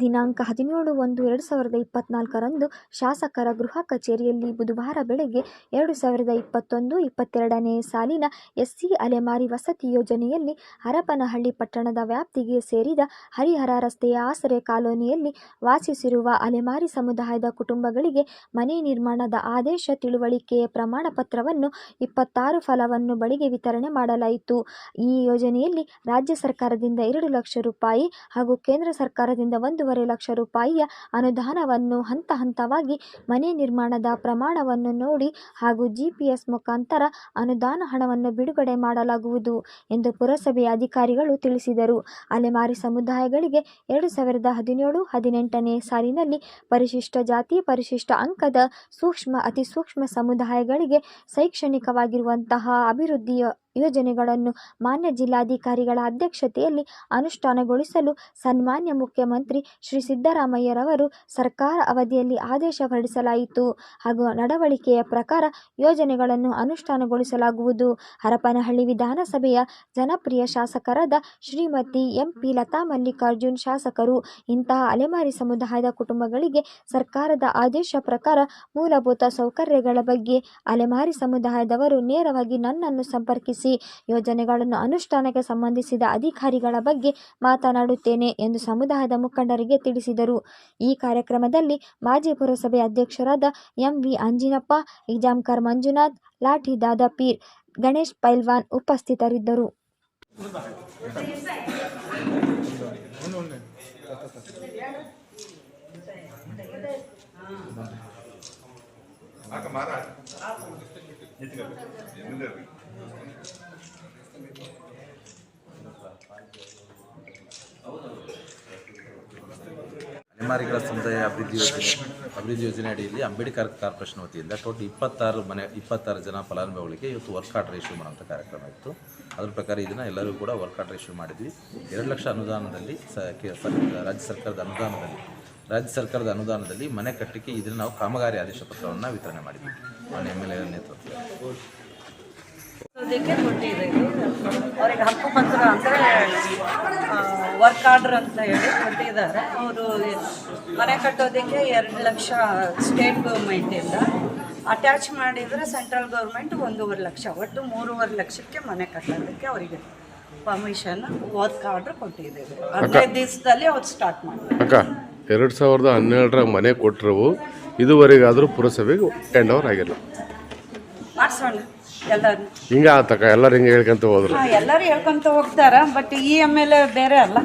ದಿನಾಂಕ ಹದಿನೇಳು ಒಂದು ಎರಡು ಸಾವಿರದ ಇಪ್ಪತ್ನಾಲ್ಕರಂದು ಶಾಸಕರ ಗೃಹ ಕಚೇರಿಯಲ್ಲಿ ಬುಧವಾರ ಬೆಳಗ್ಗೆ ಎರಡು ಸಾವಿರದ ಇಪ್ಪತ್ತೊಂದು ಇಪ್ಪತ್ತೆರಡನೇ ಸಾಲಿನ ಎಸ್ಸಿ ಅಲೆಮಾರಿ ವಸತಿ ಯೋಜನೆಯಲ್ಲಿ ಹರಪನಹಳ್ಳಿ ಪಟ್ಟಣದ ವ್ಯಾಪ್ತಿಗೆ ಸೇರಿದ ಹರಿಹರ ರಸ್ತೆಯ ಆಸರೆ ಕಾಲೋನಿಯಲ್ಲಿ ವಾಸಿಸಿರುವ ಅಲೆಮಾರಿ ಸಮುದಾಯದ ಕುಟುಂಬಗಳಿಗೆ ಮನೆ ನಿರ್ಮಾಣದ ಆದೇಶ ತಿಳುವಳಿಕೆಯ ಪ್ರಮಾಣ ಪತ್ರವನ್ನು ಇಪ್ಪತ್ತಾರು ಫಲವನ್ನು ಬಳಿಗೆ ವಿತರಣೆ ಮಾಡಲಾಯಿತು. ಈ ಯೋಜನೆಯಲ್ಲಿ ರಾಜ್ಯ ಸರ್ಕಾರದಿಂದ ಎರಡು ಲಕ್ಷ ರೂಪಾಯಿ ಹಾಗೂ ಕೇಂದ್ರ ಸರ್ಕಾರದಿಂದ ಒಂದೂವರೆ ಲಕ್ಷ ರೂಪಾಯಿಯ ಅನುದಾನವನ್ನು ಹಂತ ಹಂತವಾಗಿ ಮನೆ ನಿರ್ಮಾಣದ ಪ್ರಮಾಣವನ್ನು ನೋಡಿ ಹಾಗೂ ಜಿಪಿಎಸ್ ಮುಖಾಂತರ ಅನುದಾನ ಹಣವನ್ನು ಬಿಡುಗಡೆ ಮಾಡಲಾಗುವುದು ಎಂದು ಪುರಸಭೆಯ ಅಧಿಕಾರಿಗಳು ತಿಳಿಸಿದರು. ಅಲೆಮಾರಿ ಸಮುದಾಯಗಳಿಗೆ ಎರಡು ಸಾವಿರದ ಹದಿನೇಳು ಹದಿನೆಂಟನೇ ಸಾಲಿನಲ್ಲಿ ಪರಿಶಿಷ್ಟ ಜಾತಿ, ಪರಿಶಿಷ್ಟ ಅಂಕದ ಸೂಕ್ಷ್ಮ ಅತಿ ಸೂಕ್ಷ್ಮ ಸಮುದಾಯಗಳಿಗೆ ಶೈಕ್ಷಣಿಕವಾಗಿರುವಂತಹ ಅಭಿವೃದ್ಧಿ ಯೋಜನೆಗಳನ್ನು ಮಾನ್ಯ ಜಿಲ್ಲಾಧಿಕಾರಿಗಳ ಅಧ್ಯಕ್ಷತೆಯಲ್ಲಿ ಅನುಷ್ಠಾನಗೊಳಿಸಲು ಸನ್ಮಾನ್ಯ ಮುಖ್ಯಮಂತ್ರಿ ಶ್ರೀ ಸಿದ್ದರಾಮಯ್ಯರವರು ಸರ್ಕಾರ ಅವಧಿಯಲ್ಲಿ ಆದೇಶ ಹೊರಡಿಸಲಾಯಿತು. ಹಾಗೂ ನಡವಳಿಕೆಯ ಪ್ರಕಾರ ಯೋಜನೆಗಳನ್ನು ಅನುಷ್ಠಾನಗೊಳಿಸಲಾಗುವುದು. ಹರಪನಹಳ್ಳಿ ವಿಧಾನಸಭೆಯ ಜನಪ್ರಿಯ ಶಾಸಕರಾದ ಶ್ರೀಮತಿ ಎಂಪಿ ಲತಾ ಮಲ್ಲಿಕಾರ್ಜುನ್ ಶಾಸಕರು, ಇಂತಹ ಅಲೆಮಾರಿ ಸಮುದಾಯದ ಕುಟುಂಬಗಳಿಗೆ ಸರ್ಕಾರದ ಆದೇಶ ಪ್ರಕಾರ ಮೂಲಭೂತ ಸೌಕರ್ಯಗಳ ಬಗ್ಗೆ ಅಲೆಮಾರಿ ಸಮುದಾಯದವರು ನೇರವಾಗಿ ನನ್ನನ್ನು ಸಂಪರ್ಕಿಸಿ ಯೋಜನೆಗಳನ್ನು ಅನುಷ್ಠಾನಕ್ಕೆ ಸಂಬಂಧಿಸಿದ ಅಧಿಕಾರಿಗಳ ಬಗ್ಗೆ ಮಾತನಾಡುತ್ತೇನೆ ಎಂದು ಸಮುದಾಯದ ಮುಖಂಡರಿಗೆ ತಿಳಿಸಿದರು. ಈ ಕಾರ್ಯಕ್ರಮದಲ್ಲಿ ಮಾಜಿ ಪುರಸಭೆ ಅಧ್ಯಕ್ಷರಾದ ಎಂವಿ ಅಂಜಿನಪ್ಪ ಇಜಾಮ್ಕರ್ ಮಂಜುನಾಥ್, ಲಾಠಿ ದಾದಾಪೀರ್, ಗಣೇಶ್ ಪೈಲ್ವಾನ್ ಉಪಸ್ಥಿತರಿದ್ದರು. ಅಲೆಮಾರಿಗಳ ಸಮುದಾಯ ಅಭಿವೃದ್ಧಿ ಯೋಜನೆ ಅಭಿವೃದ್ಧಿ ಯೋಜನೆ ಅಡಿಯಲ್ಲಿ ಅಂಬೇಡ್ಕರ್ ಕಾರ್ಪೊರೇಷನ್ ವತಿಯಿಂದ ಟೋಟಲ್ ಇಪ್ಪತ್ತಾರು ಮನೆ ಇಪ್ಪತ್ತಾರು ಜನ ಫಲಾನುಭವಿಗಳಿಗೆ ಇವತ್ತು ವರ್ಕ್ ಆರ್ಡರ್ ಇಶ್ಯೂ ಮಾಡುವಂಥ ಕಾರ್ಯಕ್ರಮ ಇತ್ತು. ಅದ್ರ ಪ್ರಕಾರ ಇದನ್ನು ಎಲ್ಲರೂ ಕೂಡ ವರ್ಕ್ ಇಶ್ಯೂ ಮಾಡಿದ್ವಿ. ಎರಡು ಲಕ್ಷ ಅನುದಾನದಲ್ಲಿ ಸ ರಾಜ್ಯ ಸರ್ಕಾರದ ಅನುದಾನದಲ್ಲಿ ರಾಜ್ಯ ಸರ್ಕಾರದ ಅನುದಾನದಲ್ಲಿ ಮನೆ ಕಟ್ಟಕ್ಕೆ ಇದ್ರ ನಾವು ಕಾಮಗಾರಿ ಆದೇಶ ಪತ್ರವನ್ನು ವಿತರಣೆ ಮಾಡಿದ್ವಿ. ಮಾನ್ಯ ಎಂ ಎಲ್ ಎ ನೇತೃತ್ವದಲ್ಲಿ. ಅವರಿಗೆ ಹಕ್ಕು ಪತ್ರ ಅಂದರೆ ವರ್ಕ್ ಆರ್ಡರ್ ಅಂತ ಹೇಳಿ ಕೊಟ್ಟಿದ್ದಾರೆ. ಅವರು ಮನೆ ಕಟ್ಟೋದಕ್ಕೆ ಎರಡು ಲಕ್ಷ ಸ್ಟೇಟ್ ಗೌರ್ಮೆಂಟಿಂದ ಅಟ್ಯಾಚ್ ಮಾಡಿದರೆ ಸೆಂಟ್ರಲ್ ಗೌರ್ಮೆಂಟ್ ಒಂದೂವರೆ ಲಕ್ಷ ಒಟ್ಟು ಮೂರುವರೆ ಲಕ್ಷಕ್ಕೆ ಮನೆ ಕಟ್ಟೋದಕ್ಕೆ ಅವರಿಗೆ ಪರ್ಮಿಷನ್ ವರ್ಕ್ ಆರ್ಡರ್ ಕೊಟ್ಟಿದ್ದೇವೆ ಹದಿನೈದು ದಿವಸದಲ್ಲಿ ಅವ್ರು ಸ್ಟಾರ್ಟ್ ಮಾಡ್ತಾರೆ. ಎರಡು ಸಾವಿರದ ಹನ್ನೆರಡರಾಗ ಮನೆ ಕೊಟ್ಟರು. ಇದುವರೆಗಾದರೂ ಪುರಸಭೆಗೆ ಹ್ಯಾಂಡ್ ಓವರ್ ಆಗಿಲ್ಲ. ಮಾಡಿಸೋಣ ಎಲ್ಲರೂ ಹಿಂಗೆ ಆತಕ್ಕ ಎಲ್ಲರೂ ಹಿಂಗೆ ಹೇಳ್ಕೊಂತ ಹೋದ್ರು. ಎಲ್ಲರೂ ಹೇಳ್ಕೊಂತ ಹೋಗ್ತಾರ ಬಟ್ ಈ ಎಂ ಎಲ್ ಎ ಬೇರೆ ಅಲ್ಲ.